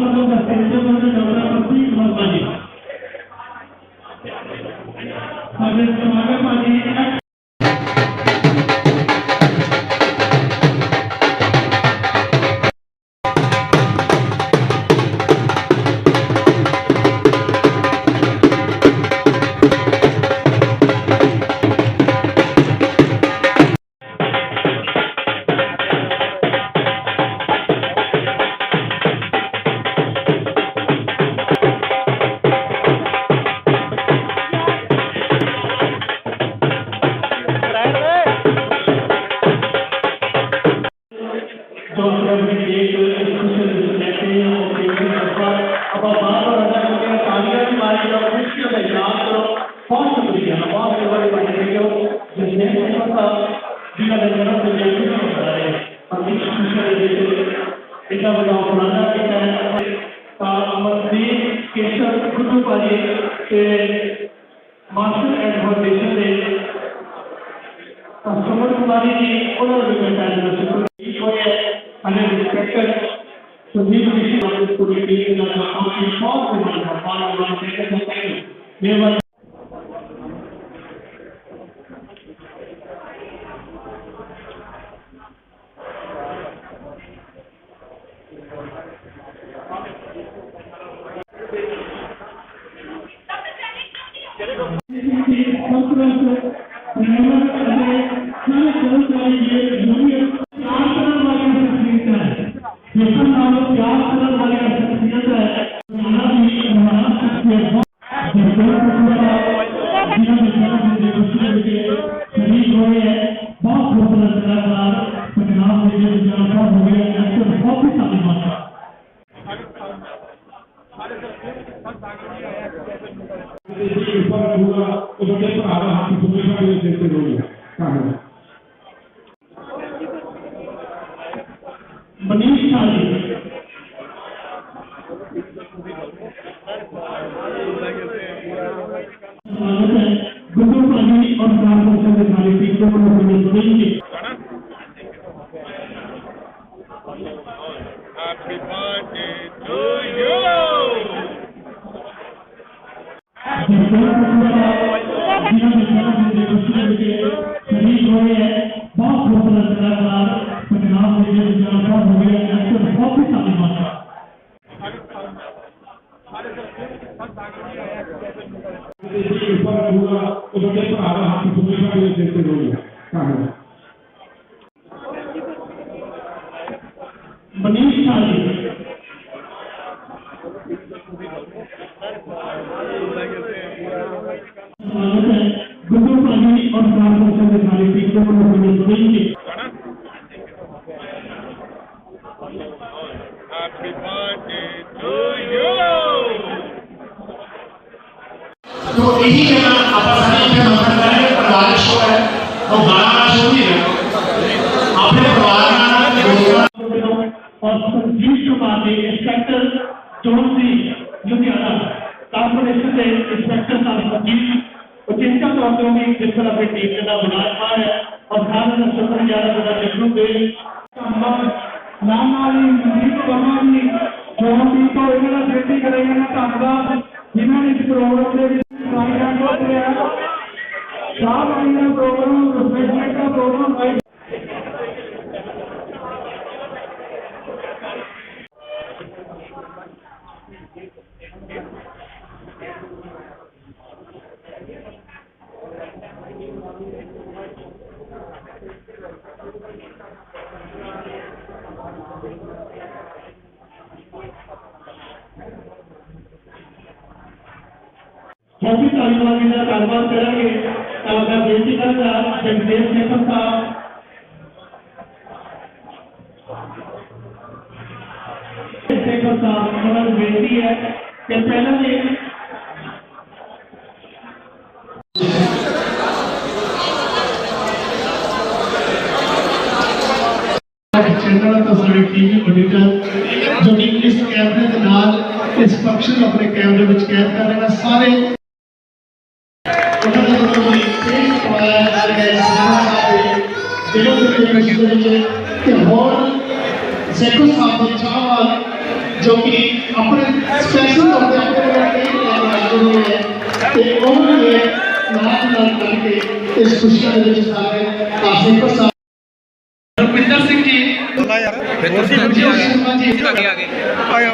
ਵੱਲੋਂ ਦੱਸੇ ਜਾਂਦੇ ਹਨ ਡਾਕਟਰ ਸਮਰ ਕੁਮਾਰੀ ਜੀ ਉਹਨਾਂ ਨੂੰ ਵੀ ਮੈਂ ਤੁਹਾਨੂੰ ਸ਼ੁਕਰੀਆ ਕੀ ਹੋਇਆ ਅਨੇ ਰਿਸਪੈਕਟਡ ਸੰਦੀਪ ਜੀ ਗੁੱਡੂ ਭਾਜੀ ਔਰ ਕਾਰਪੋਰੇਸ਼ਨ ਦੇ ਸਾਰੇ ਟੀਚਰ ਨੂੰ ਮਿਲ ਦੇਣਗੇ Happy birthday to you! il paradigma, o perché parava anche come fare il terzo نام والی جو ہم کو بیٹی کریں گے نا تو ਛੋਟੀ ਤਾਲੀਮਾਂ ਦਾ ਗੱਲਬਾਤ ਕਰਾਂਗੇ ਤਾਂ ਮੈਂ ਬੇਨਤੀ ਕਰਾਂਗਾ ਜਗਦੇਵ ਸਿੰਘ ਸਾਹਿਬ ਸਿੰਘ ਸਾਹਿਬ ਉਹਨਾਂ ਨੂੰ ਬੇਨਤੀ ਹੈ ਕਿ ਪਹਿਲਾਂ ਦੇ ਚੈਨਲ ਤੋਂ ਸਾਡੇ ਟੀਵੀ ਮੋਨੀਟਰ ਜੋ ਕਿ ਇਸ ਕੈਮਰੇ ਦੇ ਨਾਲ ਇਸ ਫੰਕਸ਼ਨ ਨੂੰ ਆਪਣੇ ਕੈਮਰੇ ਵਿੱਚ ਕੈਦ ਵਿੱਚ ਤੇ ਹੋਰ ਸੈਕੋ ਸਾਹਿਬ ਦੇ ਚਾਹਵਾਨ ਜੋ ਕਿ ਆਪਣੇ ਸਪੈਸ਼ਲ ਤੌਰ ਤੇ ਆਪਣੇ ਕੋਲ ਕਈ ਰਾਜੂ ਹੋਏ ਹੈ ਤੇ ਉਹਨਾਂ ਨੇ ਨਾਲ ਨਾਲ ਕਰਕੇ ਇਸ ਖੁਸ਼ੀਆਂ ਦੇ ਵਿੱਚ ਸਾਰੇ ਕਾਸੇ ਕੋ ਸਾਹਿਬ ਰੁਪਿੰਦਰ ਸਿੰਘ ਜੀ ਬੋਲਾ ਯਾਰ ਸ਼ਰਮਾ ਜੀ ਅੱਗੇ ਆ ਗਏ ਆਇਆ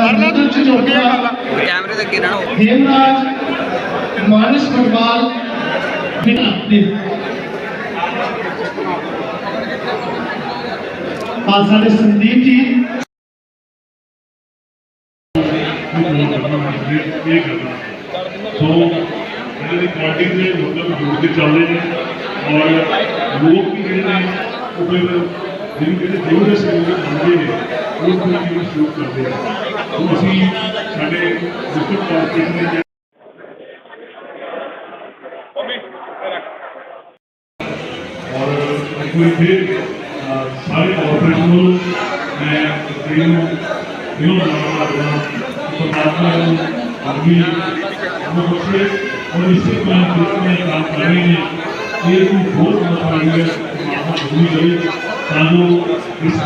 ਅਰਨਾ ਤੁਸੀਂ ਜੋ ਕੈਮਰੇ ਦੇ ਅੱਗੇ ਰਹਿਣਾ ਹੋ ਹੇਮਰਾਜ ਮਾਨਸ ਫੁੱਟਬਾਲ ਬਿਨਾ ਸਾਡੇ ਸੰਦੀਪ ਜੀ ਇਹ ਕਰਨਾ ਸੋ ਇਹਨਾਂ ਦੀ ਪਾਰਟੀ ਦੇ ਮਤਲਬ ਜੁੜ ਕੇ ਚੱਲਦੇ ਨੇ ਔਰ ਲੋਕ ਵੀ ਜਿਹੜੇ ਨੇ ਉਹ ਫਿਰ ਜਿਹਨੂੰ ਜਿਹੜੇ ਦਿਲ ਦੇ ਸਹਿਯੋਗ ਮੰਗਦੇ ਨੇ ਉਹ ਕੋਈ ਵੀ ਸ਼ੁਰੂ ਕਰਦੇ ਨੇ ਸੋ ਅਸੀਂ ਸਾਡੇ ਡਿਸਟ੍ਰਿਕਟ ਕਾਰਪੋਰੇਸ਼ਨ ਦੇ ਔਰ ਕੋਈ ਫਿਰ ਇਹਨੂੰ ਇਹਨੂੰ ਬਣਾਉਣਾ ਪਰਮਾਤਮਾ ਨੂੰ ਆਦਮੀ ਨੂੰ ਬਖਸ਼ੇ ਔਰ ਇਸੇ ਤਰ੍ਹਾਂ ਜਿਸਨੇ ਕੰਮ ਕਰ ਰਹੇ ਨੇ ਇਹ ਨੂੰ ਬਹੁਤ ਮਤਾਈ ਹੈ ਪਰਮਾਤਮਾ ਜ਼ਰੂਰ ਕਰੇ ਤਾਂ ਜੋ ਇਸ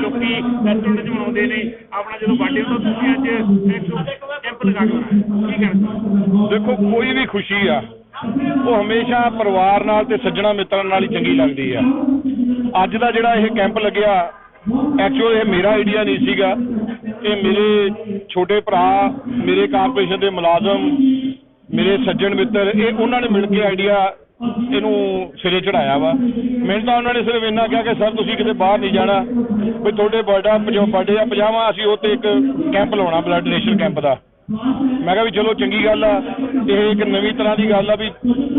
ਲੋਕੀ ਰੈਸਟੋਰੈਂਟ 'ਚ ਮਨਾਉਂਦੇ ਨੇ। ਆਪਣਾ ਜਦੋਂ ਬਰਥਡੇ ਹੁੰਦਾ, ਤੁਸੀਂ ਅੱਜ ਇੱਕ ਕੈਂਪ ਲਗਾ ਕੇ ਮਨਾਇਆ ਕੀ ਕਹਿਣਾ ਦੇਖੋ, ਕੋਈ ਵੀ ਖੁਸ਼ੀ ਆ, ਉਹ ਹਮੇਸ਼ਾ ਪਰਿਵਾਰ ਨਾਲ ਤੇ ਸੱਜਣਾ ਮਿੱਤਰਾਂ ਨਾਲ ਹੀ ਚੰਗੀ ਲੱਗਦੀ ਆ। ਅੱਜ ਦਾ ਜਿਹੜਾ ਇਹ ਕੈਂਪ ਲੱਗਿਆ ਐਕਚੁਅਲ ਇਹ ਮੇਰਾ ਆਈਡੀਆ ਨਹੀਂ ਸੀਗਾ। ਇਹ ਮੇਰੇ ਛੋਟੇ ਭਰਾ, ਮੇਰੇ ਕਾਰਪੋਰੇਸ਼ਨ ਦੇ ਮੁਲਾਜ਼ਮ, ਮੇਰੇ ਸੱਜਣ ਮਿੱਤਰ, ਇਹ ਉਹਨਾਂ ਨੇ ਮਿਲ ਕੇ ਆਈਡੀਆ ਇਹਨੂੰ ਸਿਰੇ ਚੜਾਇਆ ਵਾ। ਮੈਨੂੰ ਤਾਂ ਉਹਨਾਂ ਨੇ ਸਿਰਫ ਇੰਨਾ ਕਿਹਾ ਕਿ, ਸਰ, ਤੁਸੀਂ ਕਿਤੇ ਬਾਹਰ ਨਹੀਂ ਜਾਣਾ। ਵੀ ਤੁਹਾਡੇ ਬਰਥਡਾ ਪਜੋ ਬਰਥਡੇ ਆ ਪਜਾਮਾ ਅਸੀਂ ਉਹ ਇੱਕ ਕੈਂਪ ਲਾਉਣਾ ਬਲੱਡ ਡੋਨੇਸ਼ਨ ਕੈਂਪ ਦਾ। ਮੈਂ ਕਿਹਾ ਵੀ ਚਲੋ, ਚੰਗੀ ਗੱਲ ਆ। ਇਹ ਇੱਕ ਨਵੀਂ ਤਰ੍ਹਾਂ ਦੀ ਗੱਲ ਆ ਵੀ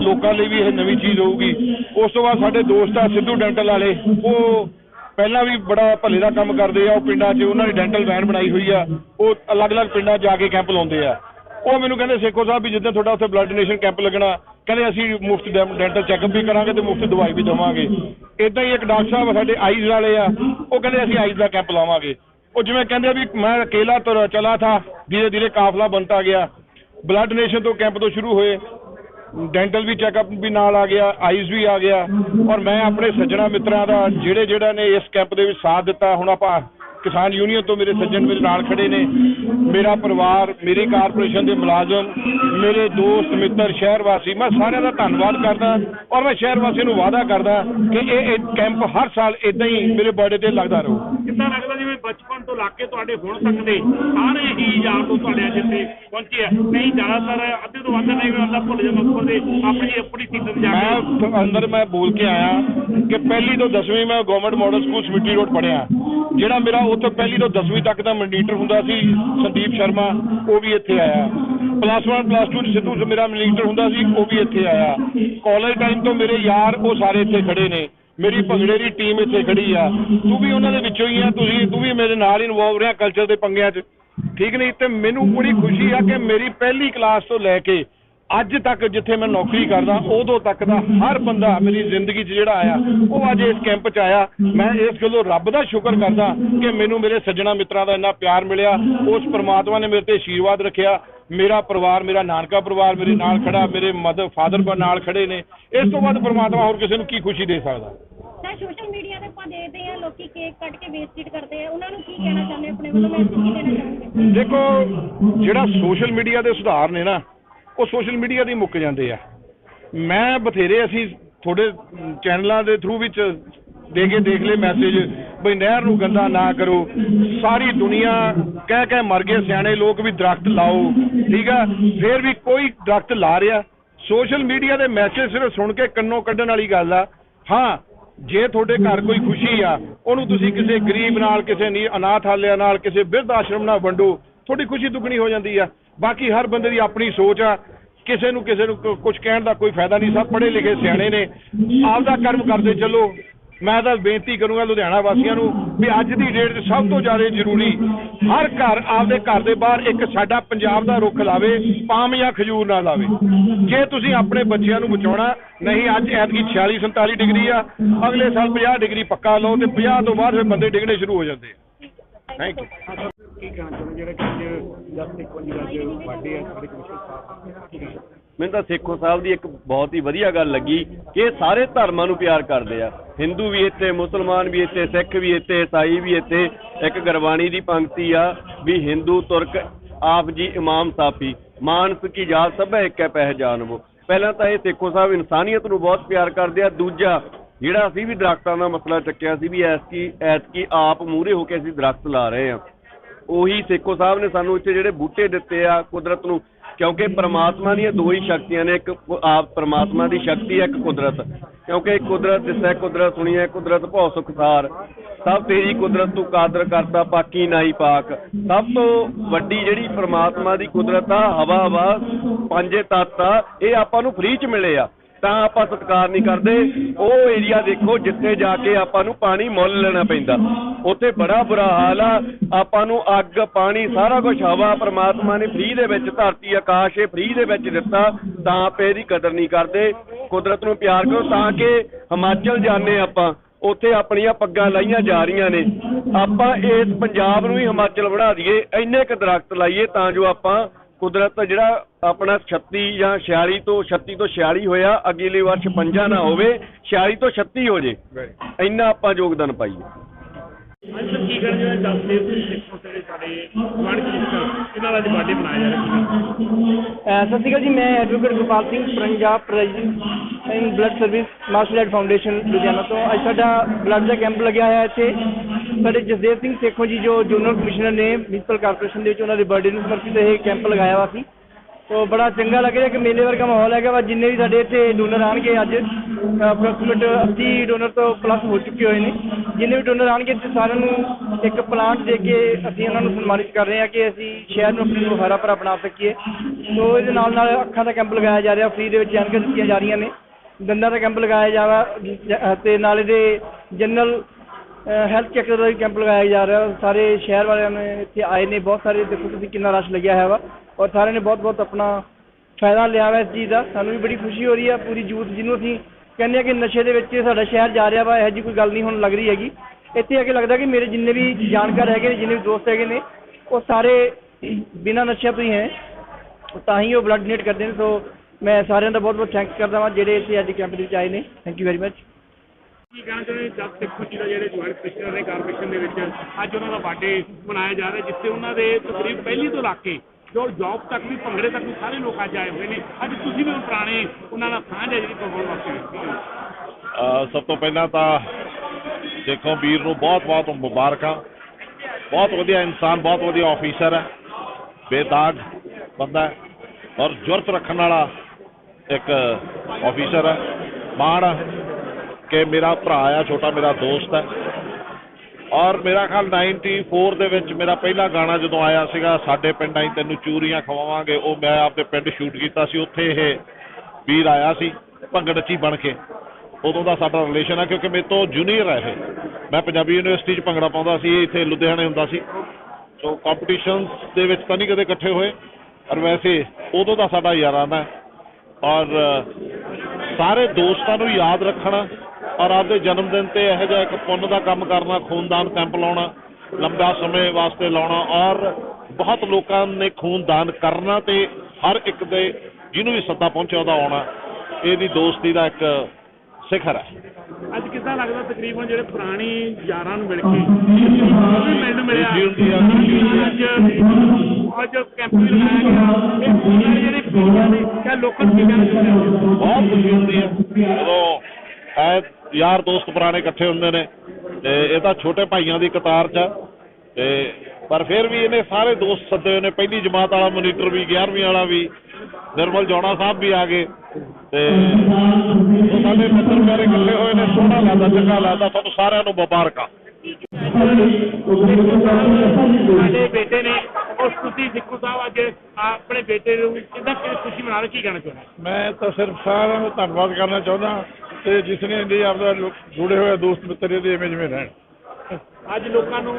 ਲੋਕਾਂ ਲਈ ਵੀ ਇਹ ਨਵੀਂ ਚੀਜ਼ ਹੋਊਗੀ। ਉਸ ਤੋਂ ਬਾਅਦ ਸਾਡੇ ਦੋਸਤ ਆ ਸਿੱਧੂ ਡੈਂਟਲ ਵਾਲੇ। ਉਹ ਪਹਿਲਾਂ ਵੀ ਬੜਾ ਭਲੇ ਦਾ ਕੰਮ ਕਰਦੇ ਆ, ਉਹ ਪਿੰਡਾਂ 'ਚ ਉਹਨਾਂ ਨੇ ਡੈਂਟਲ ਵੈਨ ਬਣਾਈ ਹੋਈ ਆ। ਉਹ ਅਲੱਗ-ਅਲੱਗ ਪਿੰਡਾਂ 'ਚ ਜਾ ਕੇ ਕੈਂਪ ਲਾਉਂਦੇ ਆ। ਉਹ ਮੈਨੂੰ ਕਹਿੰਦੇ, ਸੇਖੋ ਸਾਹਿਬ ਵੀ ਜਿੱਦਾਂ ਤੁਹਾਡਾ ਉੱਥੇ ਬਲੱਡ ਡੋਨੇਸ਼ਨ ਕੈਂਪ ਲੱਗਣਾ ਕਹਿੰਦੇ ਅਸੀਂ ਮੁਫਤ ਡੈਂਟਲ ਚੈੱਕਅਪ ਵੀ ਕਰਾਂਗੇ ਤੇ ਮੁਫਤ ਦਵਾਈ ਵੀ ਦੇਵਾਂਗੇ। ਇਦਾਂ ਹੀ ਇੱਕ ਡਾਕਟਰ ਸਾਹਿਬ ਸਾਡੇ ਆਈਜ਼ ਵਾਲੇ ਆ, ਉਹ ਕਹਿੰਦੇ ਅਸੀਂ ਆਈਜ਼ ਦਾ ਕੈਂਪ ਲਾਵਾਂਗੇ। ਉਹ ਜਿਵੇਂ ਕਹਿੰਦੇ ਵੀ ਮੈਂ ਅਕੇਲਾ ਤੁਰ ਚਲਾ ਥਾ ਧੀਰੇ ਧੀਰੇ ਕਾਫਲਾ ਬਣਤਾ ਗਿਆ। ਬਲੱਡ ਡੋਨੇਸ਼ਨ ਤੋਂ ਕੈਂਪ ਤੋਂ ਸ਼ੁਰੂ ਹੋਏ। ਡੈਂਟਲ ਵੀ ਚੈੱਕਅਪ ਵੀ ਨਾਲ ਆ ਗਿਆ, ਆਈਜ਼ ਵੀ ਆ ਗਿਆ। ਔਰ ਮੈਂ ਆਪਣੇ ਸੱਜਣਾ ਮਿੱਤਰਾਂ ਦਾ ਜਿਹੜੇ ਜਿਹੜਾ ਨੇ ਇਸ ਕੈਂਪ ਦੇ ਵਿੱਚ ਸਾਥ ਦਿੱਤਾ, ਹੁਣ ਆਪਾਂ ਕਿਸਾਨ ਯੂਨੀਅਨ ਤੋਂ ਮੇਰੇ ਸੱਜਣ ਮੇਰੇ ਨਾਲ ਖੜੇ ਨੇ। ਮੇਰਾ ਪਰਿਵਾਰ ਮੇਰੀ ਕਾਰਪੋਰੇਸ਼ਨ ਦੇ ਮੁਲਾਜ਼ਮ ਮੇਰੇ ਦੋਸਤ ਮਿੱਤਰ ਸ਼ਹਿਰ ਵਾਸੀ ਮੈਂ ਸਾਰਿਆਂ ਦਾ ਧੰਨਵਾਦ ਕਰਦਾ ਔਰ ਮੈਂ ਸ਼ਹਿਰ ਵਾਸੀਆਂ ਨੂੰ ਵਾਅਦਾ ਕਰਦਾ ਕਿ ਇਹ ਇਹ ਕੈਂਪ ਹਰ ਸਾਲ ਇਦਾਂ ਹੀ ਮੇਰੇ ਬਰਥਡੇ ਤੇ ਲੱਗਦਾ ਰਹੂ। ਕਿੱਦਾਂ ਲੱਗਦਾ ਜਿਵੇਂ ਬਚਪਨ ਤੋਂ ਲੱਗ ਕੇ ਤੁਹਾਡੇ ਹੁਣ ਤੱਕ ਦੇ ਸਾਰੇ ਹੀ ਯਾਰ ਤੋਂ ਤੁਹਾਡੇ ਅੱਜ ਇੱਥੇ ਪਹੁੰਚੇ ਆ। ਨਹੀਂ ਜ਼ਿਆਦਾਤਰ ਅੱਧੇ ਤੋਂ ਵੱਧ ਨਹੀਂ ਬੰਦਾ ਭੁੱਲ ਜਾਂਦਾ ਉੱਪਰ ਦੇ ਆਪਣੀ ਆਪਣੀ ਸੀਟ ਤੇ ਜਾ ਮੈਂ ਕੇ ਉੱਥੇ ਅੰਦਰ ਮੈਂ ਬੋਲ ਕੇ ਆਇਆ ਕਿ ਪਹਿਲੀ ਤੋਂ 10ਵੀਂ ਮੈਂ ਗਵਰਨਮੈਂਟ ਮਾਡਲ ਸਕੂਲ ਸਮਿੱਟੀ ਰੋਡ ਪੜਿਆ ਜਿਹੜਾ ਮੇਰਾ ਉੱਥੇ ਪਹਿਲੀ ਤੋਂ 10ਵੀਂ ਤੱਕ ਦਾ ਮਨੀਟਰ ਹੁੰਦਾ ਸੀ, ਸੰਦੀਪ ਸ਼ਰਮਾ, ਉਹ ਵੀ ਇੱਥੇ ਆਇਆ। ਪਲੱਸ 1 ਪਲੱਸ 2 ਸਿੱਧੂ ਮੇਰਾ ਮਨੀਟਰ ਹੁੰਦਾ ਸੀ, ਉਹ ਵੀ ਇੱਥੇ ਆਇਆ। ਕਾਲਜ ਟਾਈਮ ਤੋਂ ਮੇਰੇ ਯਾਰ, ਉਹ ਸਾਰੇ ਇੱਥੇ ਖੜੇ ਨੇ। ਮੇਰੀ ਭੰਗੜੇ ਦੀ ਟੀਮ ਇੱਥੇ ਖੜੀ ਆ। ਤੂੰ ਵੀ ਉਹਨਾਂ ਦੇ ਵਿੱਚੋਂ ਹੀ ਆ, ਤੁਸੀਂ, ਤੂੰ ਵੀ ਮੇਰੇ ਨਾਲ ਇਨਵੋਲਵ ਰਿਹਾ ਕਲਚਰ ਦੇ ਪੰਗਿਆਂ 'ਚ। ਠੀਕ ਨਹੀਂ? ਤੇ ਮੈਨੂੰ ਬੜੀ ਖੁਸ਼ੀ ਆ ਕਿ ਮੇਰੀ ਪਹਿਲੀ ਕਲਾਸ ਤੋਂ ਲੈ ਕੇ ਅੱਜ ਤੱਕ ਜਿੱਥੇ ਮੈਂ ਨੌਕਰੀ ਕਰਦਾ ਉਦੋਂ ਤੱਕ ਦਾ ਹਰ ਬੰਦਾ ਮੇਰੀ ਜ਼ਿੰਦਗੀ 'ਚ ਜਿਹੜਾ ਆਇਆ ਉਹ ਅੱਜ ਇਸ ਕੈਂਪ 'ਚ ਆਇਆ। ਮੈਂ ਇਸ ਗੱਲੋਂ ਰੱਬ ਦਾ ਸ਼ੁਕਰ ਕਰਦਾ ਕਿ ਮੈਨੂੰ ਮੇਰੇ ਸੱਜਣਾ ਮਿੱਤਰਾਂ ਦਾ ਇੰਨਾ ਪਿਆਰ ਮਿਲਿਆ ਉਸ ਪ੍ਰਮਾਤਮਾ ਨੇ ਮੇਰੇ ਤੇ ਆਸ਼ੀਰਵਾਦ ਰੱਖਿਆ। ਮੇਰਾ ਪਰਿਵਾਰ ਮੇਰਾ ਨਾਨਕਾ ਪਰਿਵਾਰ ਮੇਰੇ ਨਾਲ ਖੜਾ ਮੇਰੇ ਮਦਰ ਫਾਦਰ ਨਾਲ ਖੜੇ ਨੇ। ਇਸ ਤੋਂ ਬਾਅਦ ਪ੍ਰਮਾਤਮਾ ਹੋਰ ਕਿਸੇ ਨੂੰ ਕੀ ਖੁਸ਼ੀ ਦੇ ਸਕਦਾ? ਸਰ ਸੋਸ਼ਲ ਮੀਡੀਆ ਤੇ ਆਪਾਂ ਦੇਖਦੇ ਆ ਲੋਕੀ ਕੇਕ ਕੱਟ ਕੇ ਵੇਸਟਿਡ ਕਰਦੇ ਆ। ਉਹਨਾਂ ਨੂੰ ਕੀ ਕਹਿਣਾ ਚਾਹੁੰਦੇ ਆਪਣੇ ਵੱਲੋਂ? ਮੈਸੇਜ ਕੀ ਦੇਣਾ ਚਾਹੁੰਦੇ ਦੇਖੋ ਜਿਹੜਾ ਸੋਸ਼ਲ ਮੀਡੀਆ ਦੇ ਸੁਧਾਰ ਨੇ ਨਾ ਉਹ ਸੋਸ਼ਲ ਮੀਡੀਆ ਦੀ ਮੁੱਕ ਜਾਂਦੇ ਆ। ਮੈਂ ਬਥੇਰੇ ਅਸੀਂ ਤੁਹਾਡੇ ਚੈਨਲਾਂ ਦੇ ਥਰੂ ਵਿੱਚ ਦੇ ਕੇ ਦੇਖ ਲਏ ਮੈਸੇਜ ਬਈ ਨਹਿਰ ਨੂੰ ਗੰਦਾ ਨਾ ਕਰੋ। ਸਾਰੀ ਦੁਨੀਆ ਕਹਿ ਕਹਿ ਮਰ ਗਏ, ਸਿਆਣੇ ਲੋਕ ਵੀ ਦਰਖਤ ਲਾਓ, ਠੀਕ ਆ? ਫੇਰ ਵੀ ਕੋਈ ਦਰਖਤ ਲਾ ਰਿਹਾ। ਸੋਸ਼ਲ ਮੀਡੀਆ ਦੇ ਮੈਸੇਜ ਸਿਰਫ ਸੁਣ ਕੇ ਕੰਨੋਂ ਕੱਢਣ ਵਾਲੀ ਗੱਲ ਆ। ਹਾਂ, ਜੇ ਤੁਹਾਡੇ ਘਰ ਕੋਈ ਖੁਸ਼ੀ ਆ, ਉਹਨੂੰ ਤੁਸੀਂ ਕਿਸੇ ਗਰੀਬ ਨਾਲ, ਕਿਸੇ ਅਨਾਥ ਹਾਲਿਆਂ ਨਾਲ, ਕਿਸੇ ਬਿਰਧ ਆਸ਼ਰਮ ਨਾਲ ਵੰਡੋ, ਤੁਹਾਡੀ ਖੁਸ਼ੀ ਦੁੱਗਣੀ ਹੋ ਜਾਂਦੀ ਆ। ਬਾਕੀ ਹਰ ਬੰਦੇ ਦੀ ਆਪਣੀ ਸੋਚ ਆ। ਕਿਸੇ ਨੂੰ ਕਿਸੇ ਨੂੰ ਕੁਝ ਕਹਿਣ ਦਾ ਕੋਈ ਫਾਇਦਾ ਨਹੀਂ, ਸਭ ਪੜ੍ਹੇ ਲਿਖੇ ਸਿਆਣੇ ਨੇ। ਆਪਦਾ ਕਰਮ ਕਰਦੇ ਚੱਲੋ। ਮੈਂ ਤਾਂ ਬੇਨਤੀ ਕਰੂੰਗਾ ਲੁਧਿਆਣਾ ਵਾਸੀਆਂ ਨੂੰ ਵੀ ਅੱਜ ਦੀ ਡੇਟ 'ਚ ਸਭ ਤੋਂ ਜ਼ਿਆਦਾ ਜ਼ਰੂਰੀ ਹਰ ਘਰ ਆਪਦੇ ਘਰ ਦੇ ਬਾਹਰ ਇੱਕ ਸਾਡਾ ਪੰਜਾਬ ਦਾ ਰੁੱਖ ਲਾਵੇ, ਪਾਮ ਜਾਂ ਖਜੂਰ ਨਾ ਲਾਵੇ। ਜੇ ਤੁਸੀਂ ਆਪਣੇ ਬੱਚਿਆਂ ਨੂੰ ਬਚਾਉਣਾ, ਨਹੀਂ ਅੱਜ ਐਤਕੀ 46 47 ਡਿਗਰੀ ਆ, ਅਗਲੇ ਸਾਲ 50 ਡਿਗਰੀ ਪੱਕਾ ਲਓ ਤੇ 50 ਤੋਂ ਬਾਅਦ ਫਿਰ ਬੰਦੇ ਡਿੱਗਣੇ ਸ਼ੁਰੂ ਹੋ ਜਾਂਦੇ ਆ। ਥੈਂਕ ਯੂ ਕੀ ਕਹਿਣਾ ਜੀ, ਅੱਜ ਬਰਥਡੇ ਹੈ ਸਾਡੇ ਕਮਿਸ਼ਨ ਸਾਹਿਬ ਕੀ ਕਹਿਣਾ ਮੈਨੂੰ ਤਾਂ ਸੇਖੋ ਸਾਹਿਬ ਦੀ ਇੱਕ ਬਹੁਤ ਹੀ ਵਧੀਆ ਗੱਲ ਲੱਗੀ ਕਿ ਇਹ ਸਾਰੇ ਧਰਮਾਂ ਨੂੰ ਪਿਆਰ ਕਰਦੇ ਆ। ਹਿੰਦੂ ਵੀ ਇੱਥੇ, ਮੁਸਲਮਾਨ ਵੀ ਇੱਥੇ, ਸਿੱਖ ਵੀ ਇੱਥੇ, ਈਸਾਈ ਵੀ ਇੱਥੇ, ਇੱਕ ਗੁਰਬਾਣੀ ਦੀ ਪੰਕਤੀ ਆ ਵੀ ਹਿੰਦੂ, ਤੁਰਕ, ਆਪ ਜੀ, ਇਮਾਮ, ਸਾਫੀ, ਮਾਨਸ ਕੀ ਜਾਤ ਸਭ ਇੱਕ ਹੈ ਪਹਿਚਾਨਵੋ ਪਹਿਲਾਂ ਤਾਂ ਇਹ ਸੇਖੋ ਸਾਹਿਬ ਇਨਸਾਨੀਅਤ ਨੂੰ ਬਹੁਤ ਪਿਆਰ ਕਰਦੇ ਆ। ਦੂਜਾ, ਜਿਹੜਾ ਅਸੀਂ ਵੀ ਦਰਖਤਾਂ ਦਾ ਮਸਲਾ ਚੱਕਿਆ ਸੀ ਵੀ ਐਸਕੀ ਐਤਕੀ ਆਪ ਮੂਹਰੇ ਹੋ ਕੇ ਅਸੀਂ ਦਰਖਤ ਲਾ ਰਹੇ ਆ। ਉਹੀ ਸੇਖੋ ਸਾਹਿਬ ਨੇ ਸਾਨੂੰ ਇੱਥੇ ਜਿਹੜੇ ਬੂਟੇ ਦਿੱਤੇ ਆ ਕੁਦਰਤ ਨੂੰ, ਕਿਉਂਕਿ ਪ੍ਰਮਾਤਮਾ ਦੀਆਂ ਦੋ ਹੀ ਸ਼ਕਤੀਆਂ ਨੇ, ਇੱਕ ਆਪ ਪ੍ਰਮਾਤਮਾ ਦੀ ਸ਼ਕਤੀ ਹੈ, ਇੱਕ ਕੁਦਰਤ। ਕਿਉਂਕਿ ਕੁਦਰਤ ਦਿਸੈ ਕੁਦਰਤ ਸੁਣੀਐ ਕੁਦਰਤ ਭਉ ਸੁਖਸਾਰ ਸਭ ਤੇਰੀ ਕੁਦਰਤ ਤੂੰ ਕਾਦਰ ਕਰਤਾ ਪਾਕੀ ਨਾਈ ਪਾਕ। ਸਭ ਤੋਂ ਵੱਡੀ ਜਿਹੜੀ ਪ੍ਰਮਾਤਮਾ ਦੀ ਕੁਦਰਤ ਆ ਹਵਾ ਹਵਾ ਪੰਜੇ ਤੱਤ ਆ, ਇਹ ਆਪਾਂ ਨੂੰ ਫ੍ਰੀ ਚ ਮਿਲੇ ਆ। ਤਾਂ ਆਪਾਂ ਸਤਿਕਾਰ ਨਹੀਂ ਕਰਦੇ। ਉਹ ਏਰੀਆ ਦੇਖੋ ਜਿੱਥੇ ਜਾ ਕੇ ਆਪਾਂ ਨੂੰ ਪਾਣੀ ਮੁੱਲ ਲੈਣਾ ਪੈਂਦਾ। ਉੱਥੇ ਬੜਾ ਬੁਰਾ ਹਾਲ ਆ। ਆਪਾਂ ਨੂੰ ਅੱਗ, ਪਾਣੀ ਸਾਰਾ ਕੁਝ ਹਵਾ ਪ੍ਰਮਾਤਮਾ ਨੇ ਫ੍ਰੀ ਦੇ ਵਿੱਚ ਧਰਤੀ, ਆਕਾਸ਼ ਇਹ ਫ੍ਰੀ ਦੇ ਵਿੱਚ ਦਿੱਤਾ। ਤਾਂ ਆਪਾਂ ਇਹਦੀ ਕਦਰ ਨਹੀਂ ਕਰਦੇ। ਕੁਦਰਤ ਨੂੰ ਪਿਆਰ ਕਰੋ ਤਾਂ ਕਿ ਹਿਮਾਚਲ ਜਾਣੇ ਆਪਾਂ। ਉੱਥੇ ਆਪਣੀਆਂ ਪੱਗਾਂ ਲਾਈਆਂ ਜਾ ਰਹੀਆਂ ਨੇ। ਆਪਾਂ ਇਸ ਪੰਜਾਬ ਨੂੰ ਹੀ ਹਿਮਾਚਲ ਬਣਾ ਦਈਏ। ਇੰਨੇ ਕੁ ਦਰਖਤ ਲਾਈਏ ਤਾਂ ਜੋ ਆਪਾਂ ਕੁਦਰਤ ਜਿਹੜਾ ਆਪਣਾ 36 ਜਾਂ 46 ਤੋਂ 36 ਤੋਂ 46 ਹੋਇਆ ਅਗਲੇ ਵਾਰ 56 ਨਾ ਹੋਵੇ 46 ਤੋਂ 36 ਹੋ ਜੇ। ਇੰਨਾ ਆਪਾਂ ਯੋਗਦਾਨ ਪਾਈਏ। ਅੱਜ ਤੱਕ ਕੀ ਕਰ ਜਿਹੜਾ ਸਿੰਘ ਸਿੱਖੋਂ ਜਿਹੜੇ ਸਾਡੇ ਵਰਡ ਕਮਿਸ਼ਨ ਇਹਨਾਂ ਦਾ ਬਰਥਡੇ ਮਨਾਇਆ ਜਾ ਰਿਹਾ ਸਤਿ ਸ਼੍ਰੀ ਅਕਾਲ ਜੀ ਮੈਂ advocate Gurpal Singh Punjab president in blood service martial art foundation Ludhiana ਤੋਂ। ਅੱਜ ਸਾਡਾ ਬਲੱਡ ਦਾ ਕੈਂਪ ਲੱਗਿਆ ਹੋਇਆ ਇੱਥੇ। ਸਾਡੇ ਜਸਦੇਵ ਸਿੰਘ ਸੇਖੋਂ ਜੀ ਜੋ ਜਨਰਲ ਕਮਿਸ਼ਨਰ ਨੇ ਮਿਊਨਿਸਪਲ ਕਾਰਪੋਰੇਸ਼ਨ ਦੇ ਵਿੱਚ ਉਹਨਾਂ ਦੇ ਬਰਥਡੇ ਨੂੰ ਸਮਰਪਿਤ ਇਹ ਕੈਂਪ ਲਗਾਇਆ ਹੋਇਆ ਸੀ। ਤੋ ਬੜਾ ਚੰਗਾ ਲੱਗ ਰਿਹਾ ਕਿ ਮੇਲੇ ਵਰਗਾ ਮਾਹੌਲ ਹੈਗਾ ਵਾ, ਜਿੰਨੇ ਵੀ ਸਾਡੇ ਇੱਥੇ ਡੋਨਰ ਆਣਗੇ ਅੱਜ ਅਪਰੋਕਸੀਮੇਟ 80 ਡੋਨਰ ਤੋਂ ਪਲੱਸ ਹੋ ਚੁੱਕੇ ਹੋਏ ਨੇ। ਜਿੰਨੇ ਵੀ ਡੋਨਰ ਆਣਗੇ ਤੇ ਸਾਰਿਆਂ ਨੂੰ ਇੱਕ ਪਲਾਂਟ ਦੇ ਕੇ ਅਸੀਂ ਉਹਨਾਂ ਨੂੰ ਸਨਮਾਨਿਤ ਕਰ ਰਹੇ ਹਾਂ ਕਿ ਅਸੀਂ ਸ਼ਹਿਰ ਨੂੰ ਆਪਣੇ ਨੂੰ ਹਰਾ ਭਰਾ ਬਣਾ ਸਕੀਏ। ਸੋ ਇਹਦੇ ਨਾਲ ਨਾਲ ਅੱਖਾਂ ਦਾ ਕੈਂਪ ਲਗਾਇਆ ਜਾ ਰਿਹਾ ਫ੍ਰੀ ਦੇ ਵਿੱਚ ਐਨਕਾਂ ਦਿੱਤੀਆਂ ਜਾ ਰਹੀਆਂ ਨੇ। ਦੰਦਾਂ ਦਾ ਕੈਂਪ ਲਗਾਇਆ ਜਾ ਰਿਹਾ ਤੇ ਨਾਲ ਇਹਦੇ ਜਨਰਲ ਹੈਲਥ ਚੈੱਕ ਦਾ ਵੀ ਕੈਂਪ ਲਗਾਇਆ ਜਾ ਰਿਹਾ। ਸਾਰੇ ਸ਼ਹਿਰ ਵਾਲਿਆਂ ਨੇ ਇੱਥੇ ਆਏ ਨੇ, ਬਹੁਤ ਸਾਰੇ ਦੇਖੋ ਤੁਸੀਂ ਕਿੰਨਾ ਰਸ਼ ਲੱਗਿਆ ਹੈ ਵਾ। ਔਰ ਸਾਰਿਆਂ ਨੇ ਬਹੁਤ ਬਹੁਤ ਆਪਣਾ ਫਾਇਦਾ ਲਿਆ ਵਾ ਇਸ ਚੀਜ਼ ਦਾ। ਸਾਨੂੰ ਵੀ ਬੜੀ ਖੁਸ਼ੀ ਹੋ ਰਹੀ ਆ, ਪੂਰੀ ਯੂਥ ਜਿਹਨੂੰ ਅਸੀਂ ਕਹਿੰਦੇ ਆ ਕਿ ਨਸ਼ੇ ਦੇ ਵਿੱਚ ਸਾਡਾ ਸ਼ਹਿਰ ਜਾ ਰਿਹਾ ਵਾ, ਇਹੋ ਜਿਹੀ ਕੋਈ ਗੱਲ ਨਹੀਂ ਹੁਣ ਲੱਗ ਰਹੀ ਹੈਗੀ। ਇੱਥੇ ਆ ਕੇ ਲੱਗਦਾ ਕਿ ਮੇਰੇ ਜਿੰਨੇ ਵੀ ਜਾਣਕਾਰ ਹੈਗੇ ਨੇ, ਜਿੰਨੇ ਵੀ ਦੋਸਤ ਹੈਗੇ ਨੇ, ਉਹ ਸਾਰੇ ਬਿਨਾਂ ਨਸ਼ਿਆਂ ਤੋਂ ਹੀ ਹੈ। ਤਾਂ ਹੀ ਉਹ ਬਲੱਡ ਡੋਨੇਟ ਕਰਦੇ ਨੇ, ਸੋ ਮੈਂ ਸਾਰਿਆਂ ਦਾ ਬਹੁਤ ਬਹੁਤ ਥੈਂਕਸ ਕਰਦਾ ਹਾਂ ਜਿਹੜੇ ਇੱਥੇ ਅੱਜ ਕੈਂਪ ਦੇ ਵਿੱਚ ਆਏ ਨੇ। ਥੈਂਕ ਯੂ ਵੈਰੀ ਮਚ ਕੀ ਕਹਿਣਾ ਚਾਹੁੰਦੇ ਜਸ ਸਿੱਖੋਂ ਜੀ ਦਾ ਜਿਹੜੇ ਜੁਆਇੰਟ ਕਮਿਸ਼ਨਰ ਨੇ ਕਾਰਪੋਰੇਸ਼ਨ ਦੇ ਵਿੱਚ ਅੱਜ ਉਹਨਾਂ ਦਾ ਬਰਥਡੇ ਮਨਾਇਆ ਜਾ ਰਿਹਾ, ਜਿੱਥੇ ਉਹਨਾਂ ਦੇ ਤਕਰੀਬ ਪਹਿਲੀ ਤੋਂ ਲਾ ਕੇ ਜੋ ਜੌਬ ਤੱਕ ਵੀ ਭੰਗੜੇ ਤੱਕ ਵੀ ਸਾਰੇ ਲੋਕ ਅੱਜ ਆਏ ਹੋਏ ਨੇ। ਅੱਜ ਤੁਸੀਂ ਵੀ ਪੁਰਾਣੇ ਉਹਨਾਂ ਦਾ ਸਾਂਝ ਹੈ ਜਿਹੜੀ ਪਰਵਾਹ ਵਾਸਤੇ ਸਭ ਤੋਂ ਪਹਿਲਾਂ ਤਾਂ ਦੇਖੋ ਵੀਰ ਨੂੰ ਬਹੁਤ ਬਹੁਤ ਮੁਬਾਰਕਾਂ। ਬਹੁਤ ਵਧੀਆ ਇਨਸਾਨ, ਬਹੁਤ ਵਧੀਆ ਆਫੀਸਰ ਹੈ। ਬੇਦਾਗ ਬੰਦਾ ਹੈ ਔਰ ਜੁਰਤ ਰੱਖਣ ਵਾਲਾ ਇੱਕ ਆਫੀਸਰ ਹੈ। ਮਾਣ ਕਿ ਮੇਰਾ ਭਰਾ ਆ, ਛੋਟਾ ਮੇਰਾ ਦੋਸਤ ਹੈ। ਔਰ ਮੇਰਾ ਖਿਆਲ 94 ਦੇ ਵਿੱਚ ਮੇਰਾ ਪਹਿਲਾ ਗਾਣਾ ਜਦੋਂ ਆਇਆ ਸੀਗਾ, ਸਾਡੇ ਪਿੰਡ ਆਈ ਤੈਨੂੰ ਚੂਰੀਆਂ ਖਵਾਵਾਂਗੇ, ਉਹ ਮੈਂ ਆਪਦੇ ਪਿੰਡ ਸ਼ੂਟ ਕੀਤਾ ਸੀ, ਉੱਥੇ ਇਹ ਵੀਰ ਆਇਆ ਸੀ ਭੰਗੜਚੀ ਬਣ ਕੇ। ਉਦੋਂ ਦਾ ਸਾਡਾ ਰਿਲੇਸ਼ਨ ਹੈ ਕਿਉਂਕਿ ਮੇਰੇ ਤੋਂ ਜੂਨੀਅਰ ਹੈ ਇਹ। ਮੈਂ ਪੰਜਾਬੀ ਯੂਨੀਵਰਸਿਟੀ 'ਚ ਭੰਗੜਾ ਪਾਉਂਦਾ ਸੀ ਇਹ ਇੱਥੇ ਲੁਧਿਆਣੇ ਹੁੰਦਾ ਸੀ। ਸੋ ਕੰਪੀਟੀਸ਼ਨਸ ਦੇ ਵਿੱਚ ਤਾਂ ਨਹੀਂ ਕਦੇ ਇਕੱਠੇ ਹੋਏ ਔਰ ਵੈਸੇ ਉਦੋਂ ਦਾ ਸਾਡਾ ਯਾਰਾਨਾ ਹੈ ਔਰ ਸਾਰੇ ਦੋਸਤਾਂ ਨੂੰ ਯਾਦ ਰੱਖਣਾ ਔਰ ਆਪਦੇ ਜਨਮ ਦਿਨ ਤੇ ਇਹੋ ਜਿਹਾ ਇੱਕ ਪੁੰਨ ਦਾ ਕੰਮ ਕਰਨਾ ਖੂਨਦਾਨ ਕੈਂਪ ਲਾਉਣਾ ਲੰਬਾ ਸਮੇਂ ਵਾਸਤੇ ਲਾਉਣਾ ਔਰ ਬਹੁਤ ਲੋਕਾਂ ਨੇ ਖੂਨਦਾਨ ਕਰਨਾ ਤੇ ਹਰ ਇੱਕ ਦੇ ਜਿਹਨੂੰ ਵੀ ਸੱਦਾ ਪਹੁੰਚਿਆ ਉਹਦਾ ਆਉਣਾ ਇਹਦੀ ਦੋਸਤੀ ਦਾ ਇੱਕ ਸਿਖਰ ਹੈ। ਅੱਜ ਕਿੱਦਾਂ ਲੱਗਦਾ ਤਕਰੀਬਨ ਜਿਹੜੇ ਪੁਰਾਣੀ ਯਾਰਾਂ ਨੂੰ ਮਿਲ ਕੇ ਵੀ ਮਿਲਣ ਮਿਲਿਆ ਖੁਸ਼ੀ ਹੁੰਦੀ ਆ, ਖੁਸ਼ੀ ਹੁੰਦੀ ਆ। ਅੱਜ ਅੱਜ ਕੈਂਪ ਵੀ ਲਗਾਇਆ ਗਿਆ ਇਹ ਪੂਰੀ ਜਿਹੜੀ ਪੀੜ੍ਹੀਆਂ ਨੇ ਕਿਆ ਲੋਕਾਂ ਨੂੰ ਕੀ ਕਹਿਣਾ ਚਾਹੁੰਦੇ ਹੋ? ਬਹੁਤ ਖੁਸ਼ੀ ਹੁੰਦੀ ਹੈ। ਜਦੋਂ ਐ ਯਾਰ ਦੋਸਤ ਪੁਰਾਣੇ ਇਕੱਠੇ ਹੁੰਦੇ ਨੇ ਤੇ ਇਹ ਤਾਂ ਛੋਟੇ ਭਾਈਆਂ ਦੀ ਕਤਾਰ 'ਚ। ਤੇ ਪਰ ਫਿਰ ਵੀ ਇਹਨੇ ਸਾਰੇ ਦੋਸਤ ਸੱਦੇ ਹੋਏ ਨੇ ਪਹਿਲੀ ਜਮਾਤ ਵਾਲਾ ਮੋਨੀਟਰ ਵੀ 11ਵੀਂ ਵਾਲਾ ਵੀ ਨਿਰਮਲ ਜੋੜਾ ਸਾਹਿਬ ਵੀ ਆ ਗਏ। ਤੇ ਉਹ ਸਾਡੇ ਮਿੱਤਰ ਪਿਆਰੇ ਇਕੱਠੇ ਹੋਏ ਨੇ ਸੋਹਣਾ ਲੱਗਦਾ ਚੰਗਾ ਲੱਗਦਾ ਤੁਹਾਨੂੰ ਸਾਰਿਆਂ ਨੂੰ ਮੁਬਾਰਕਾਂ। ਸਾਡੇ ਬੇਟੇ ਨੇ ਉਸ ਤੁਸੀਂ ਸਿੱਖੂ ਸਾਹਿਬ ਅੱਜ ਆਪਣੇ ਬੇਟੇ ਨੂੰ ਕਿੰਨਾ ਕਿ ਖੁਸ਼ੀ ਮਨਾ ਰਹੇ ਕੀ ਕਹਿਣਾ ਚਾਹੁੰਦੇ ਮੈਂ ਤਾਂ ਸਿਰਫ ਸਾਰਿਆਂ ਦਾ ਧੰਨਵਾਦ ਕਰਨਾ ਚਾਹੁੰਦਾ। ਤੇ ਜਿਸ ਨੇ ਇੰਨੇ ਆਪਦਾ ਜੁੜੇ ਹੋਏ ਦੋਸਤ ਮਿੱਤਰ ਇਹਦੇ ਇਵੇਂ ਜਿਵੇਂ ਰਹਿਣ। ਅੱਜ ਲੋਕਾਂ ਨੂੰ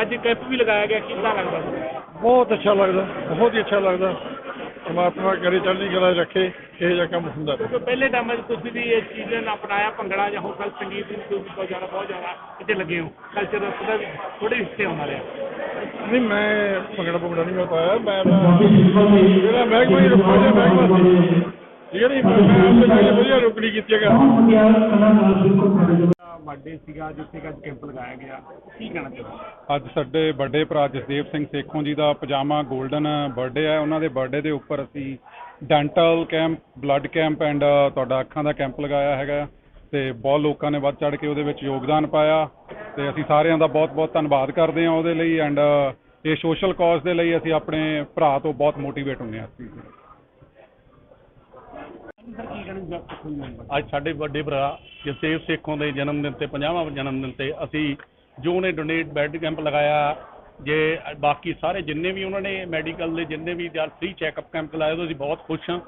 ਅੱਜ ਕੈਂਪ ਵੀ ਲਗਾਇਆ ਗਿਆ ਕਿੰਨਾ ਲੱਗਦਾ? ਤੁਹਾਨੂੰ? ਬਹੁਤ ਅੱਛਾ ਲੱਗਦਾ ਬਹੁਤ ਹੀ ਅੱਛਾ ਲੱਗਦਾ। ਪਰਮਾਤਮਾ ਕਰੇ ਚੜ੍ਹਦੀ ਕਲਾ 'ਚ ਰੱਖੇ ਇਹ ਜਿਹਾ ਕੰਮ ਹੁੰਦਾ। ਰਹੇ ਕਿਉਂਕਿ ਪਹਿਲੇ ਟਾਈਮ 'ਚ ਤੁਸੀਂ ਵੀ ਇਹ ਚੀਜ਼ ਨੂੰ ਅਪਣਾਇਆ ਭੰਗੜਾ ਜਾਂ ਹੋਰ ਕੱਲ ਸੰਗੀਤ ਨੂੰ ਤੁਸੀਂ ਬਹੁਤ ਜ਼ਿਆਦਾ ਬਹੁਤ ਜ਼ਿਆਦਾ ਇੱਥੇ ਲੱਗੇ ਹੋ। ਕਲਚਰ ਦਾ ਥੋੜਾ ਵੀ ਥੋੜੇ ਹਿੱਸੇ ਆਉਂਦਾ ਰਿਹਾ ਨਹੀਂ ਮੈਂ ਭੰਗੜਾ ਭੰਗੜਾ ਨਹੀਂ ਮੈਂ ਪਾਇਆ ਮੈਂ ਤਾਂ ਮੇਰਾ ਮਹਿਕਮਾ ਹੀ ਰੁਕੋ ਜੇ ਮਹਿਕਮਾ ਸੀ। ਠੀਕ ਹੈ ਨਹੀਂ ਮੈਂ ਆਪੇ ਜਾ ਕੇ ਵਧੀਆ ਰੁਕਣੀ ਕੀਤੀ ਹੈਗਾ। ਬਰਥਡੇ ਸੀਗਾ ਜਿੱਥੇ ਕਿ ਅੱਜ ਕੈਂਪ ਲਗਾਇਆ ਗਿਆ। ਕੀ ਕਹਿਣਾ ਚਾਹੁੰਦੇ ਅੱਜ ਸਾਡੇ ਵੱਡੇ ਭਰਾ ਜਸਦੇਵ ਸਿੰਘ ਸੇਖੋਂ ਜੀ ਦਾ ਪਜਾਮਾ 골ਡਨ ਬਰਥਡੇ ਹੈ। ਉਹਨਾਂ ਦੇ ਬਰਥਡੇ ਦੇ ਉੱਪਰ ਅਸੀਂ dental camp blood camp and ਤੁਹਾਡਾ ਅੱਖਾਂ ਦਾ ਕੈਂਪ ਲਗਾਇਆ ਹੈਗਾ ਤੇ ਬਹੁਤ ਲੋਕਾਂ ਨੇ ਵੱਧ ਚੜ ਕੇ ਉਹਦੇ ਵਿੱਚ ਯੋਗਦਾਨ ਪਾਇਆ। ਤੇ ਅਸੀਂ ਸਾਰਿਆਂ ਦਾ ਬਹੁਤ-ਬਹੁਤ ਧੰਨਵਾਦ ਕਰਦੇ ਹਾਂ ਉਹਦੇ ਲਈ। ਐਂਡ ਇਹ ਸੋਸ਼ਲ ਕਾਜ਼ ਦੇ ਲਈ ਅਸੀਂ ਆਪਣੇ ਭਰਾ ਤੋਂ ਬਹੁਤ ਮੋਟੀਵੇਟ ਹੁੰਦੇ ਹਾਂ ਇਸ ਚੀਜ਼ ਲਈ ਸਰ ਕੀ ਕਹਿਣਾ ਚਾਹੁੰਦੇ ਅੱਜ ਸਾਡੇ ਵੱਡੇ ਭਰਾ ਜਸੇਵ ਸੇਖੋਂ ਦੇ ਜਨਮ ਦਿਨ ਤੇ 50ਵਾਂ ਜਨਮ ਦਿਨ ਤੇ ਅਸੀਂ ਜੋ ਨੇ ਡੋਨੇਟ ਬੈੱਡ ਕੈਂਪ ਲਗਾਇਆ, ਜੇ ਬਾਕੀ ਸਾਰੇ ਜਿੰਨੇ ਵੀ ਉਹਨਾਂ ਨੇ ਮੈਡੀਕਲ ਦੇ ਜਿੰਨੇ ਵੀ ਜਾਂ ਫ੍ਰੀ ਚੈੱਕਅਪ ਕੈਂਪ ਲਾਏ, ਉਹਦੇ ਅਸੀਂ ਬਹੁਤ ਖੁਸ਼ ਹਾਂ।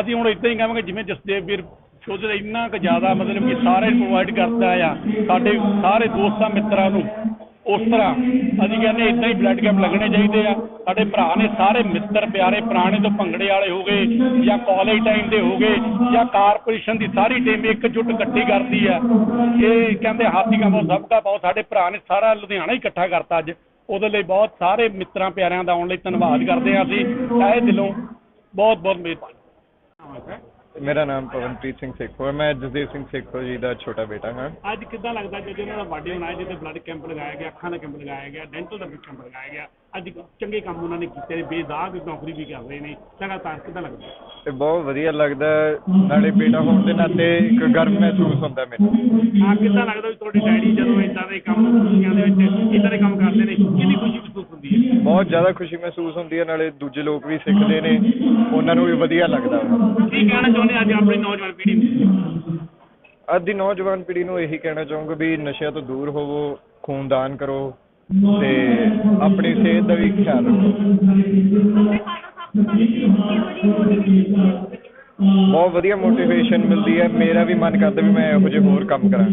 ਅਸੀਂ ਹੁਣ ਇਦਾਂ ਹੀ ਕਹਾਂਗੇ ਜਿਵੇਂ ਜਸਦੇਵ ਵੀਰ ਸੋਚਦਾ ਇੰਨਾ ਕੁ ਜ਼ਿਆਦਾ ਮਤਲਬ ਕਿ ਸਾਰੇ ਪ੍ਰੋਵਾਈਡ ਕਰਦਾ ਆ, ਸਾਡੇ ਸਾਰੇ ਦੋਸਤਾਂ ਮਿੱਤਰਾਂ ਨੂੰ। ਉਸ ਤਰ੍ਹਾਂ ਅਸੀਂ ਕਹਿੰਦੇ ਇਦਾਂ ਹੀ ਬਲੱਡ ਕੈਂਪ ਲੱਗਣੇ ਚਾਹੀਦੇ ਆ। ਸਾਡੇ ਭਰਾ ਨੇ ਸਾਰੇ ਮਿੱਤਰ ਪਿਆਰੇ ਪੁਰਾਣੇ ਤੋਂ ਭੰਗੜੇ ਵਾਲੇ ਹੋ ਗਏ ਜਾਂ ਕਾਲਜ ਟਾਈਮ ਦੇ ਹੋ ਗਏ ਜਾਂ ਕਾਰਪੋਰੇਸ਼ਨ ਦੀ ਸਾਰੀ ਟੀਮ ਇਕਜੁੱਟ ਇਕੱਠੀ ਕਰਦੀ ਆ। ਇਹ ਕਹਿੰਦੇ ਹਾਥੀ ਕਾ ਬਹੁਤ ਸਭ ਦਾ ਬਹੁਤ। ਸਾਡੇ ਭਰਾ ਨੇ ਸਾਰਾ ਲੁਧਿਆਣਾ ਹੀ ਇਕੱਠਾ ਕਰਤਾ ਅੱਜ। ਉਹਦੇ ਲਈ ਬਹੁਤ ਸਾਰੇ ਮਿੱਤਰਾਂ ਪਿਆਰਿਆਂ ਦਾ ਆਉਣ ਲਈ ਧੰਨਵਾਦ ਕਰਦੇ ਆ ਅਸੀਂ। ਤਹਿ ਦਿਲੋਂ ਬਹੁਤ ਬਹੁਤ ਮਿਹਰਬਾਨੀ। ਮੇਰਾ ਨਾਮ ਪਵਨਪ੍ਰੀਤ ਸਿੰਘ ਸੇਖੋ ਹੈ। ਮੈਂ ਜਸਦੇਵ ਸਿੰਘ ਸੇਖੋ ਜੀ ਦਾ ਛੋਟਾ ਬੇਟਾ ਹਾਂ। ਅੱਜ ਕਿੱਦਾਂ ਲੱਗਦਾ ਕਿ ਉਹਨਾਂ ਦਾ ਬਰਥਡੇ ਮਨਾਇਆ ਜਿੱਥੇ ਬਲੱਡ ਕੈਂਪ ਲਗਾਇਆ ਗਿਆ ਅੱਖਾਂ ਦਾ ਕੈਂਪ ਲਗਾਇਆ ਗਿਆ ਡੈਂਟਲ ਦਾ ਕੈਂਪ ਲਗਾਇਆ ਗਿਆ ਅੱਜ ਚੰਗੇ ਕੰਮ ਉਹਨਾਂ ਨੇ ਕੀਤੇ ਨੇ ਬੇਦਾਗ ਨੌਕਰੀ ਵੀ ਕਰ ਰਹੇ ਨੇ ਲਗਾਤਾਰ ਕਿੱਦਾਂ ਲੱਗਦਾ? ਤੇ ਬਹੁਤ ਵਧੀਆ ਲੱਗਦਾ ਹੈ। ਨਾਲੇ ਬੇਟਾ ਹੋਣ ਦੇ ਨਾਤੇ ਇੱਕ ਗਰਵ ਮਹਿਸੂਸ ਹੁੰਦਾ ਮੈਨੂੰ। ਹਾਂ ਕਿੱਦਾਂ ਲੱਗਦਾ ਵੀ ਤੁਹਾਡੇ ਡੈਡੀ ਜਦੋਂ ਇਦਾਂ ਦੇ ਕੰਮ ਖੁਸ਼ੀਆਂ ਦੇ ਵਿੱਚ ਇਦਾਂ ਦੇ ਕੰਮ ਕਰਦੇ ਨੇ ਕਿੰਨੀ ਖੁਸ਼ੀ ਹੈ ਬਹੁਤ ਜ਼ਿਆਦਾ ਖੁਸ਼ੀ ਮਹਿਸੂਸ ਹੁੰਦੀ ਹੈ ਨਾਲੇ ਦੂਜੇ ਲੋਕ ਵੀ ਸਿੱਖਦੇ ਨੇ ਉਹਨਾਂ ਨੂੰ ਵੀ ਵਧੀਆ ਲੱਗਦਾ। ਕੀ ਕਹਿਣਾ ਚਾਹੁੰਦੇ ਅੱਜ ਆਪਣੀ ਨੌਜਵਾਨ ਪੀੜ੍ਹੀ ਨੂੰ? ਅੱਜ ਦੀ ਨੌਜਵਾਨ ਪੀੜ੍ਹੀ ਨੂੰ ਇਹੀ ਕਹਿਣਾ ਚਾਹੂੰਗਾ ਵੀ ਨਸ਼ਿਆਂ ਤੋਂ ਦੂਰ ਹੋਵੋ ਖੂਨਦਾਨ ਕਰੋ ਤੇ ਆਪਣੀ ਸਿਹਤ ਦਾ ਵੀ ਖਿਆਲ ਰੱਖੋ। ਬਹੁਤ ਵਧੀਆ ਮੋਟੀਵੇਸ਼ਨ ਮਿਲਦੀ ਹੈ। ਮੇਰਾ ਵੀ ਮਨ ਕਰਦਾ ਵੀ ਮੈਂ ਇਹੋ ਜਿਹੇ ਹੋਰ ਕੰਮ ਕਰਾਂ।